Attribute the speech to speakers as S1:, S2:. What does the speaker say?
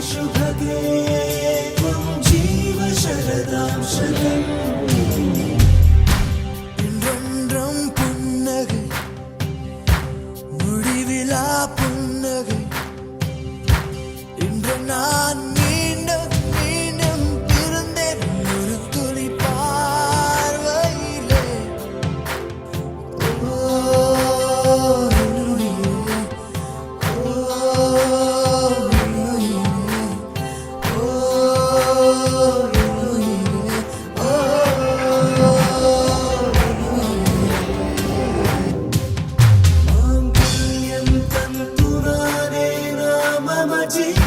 S1: येषु भगे त्वं जीव शरदां शरम्
S2: ஒன்றும் புன்னகை முடிவிலா
S1: maji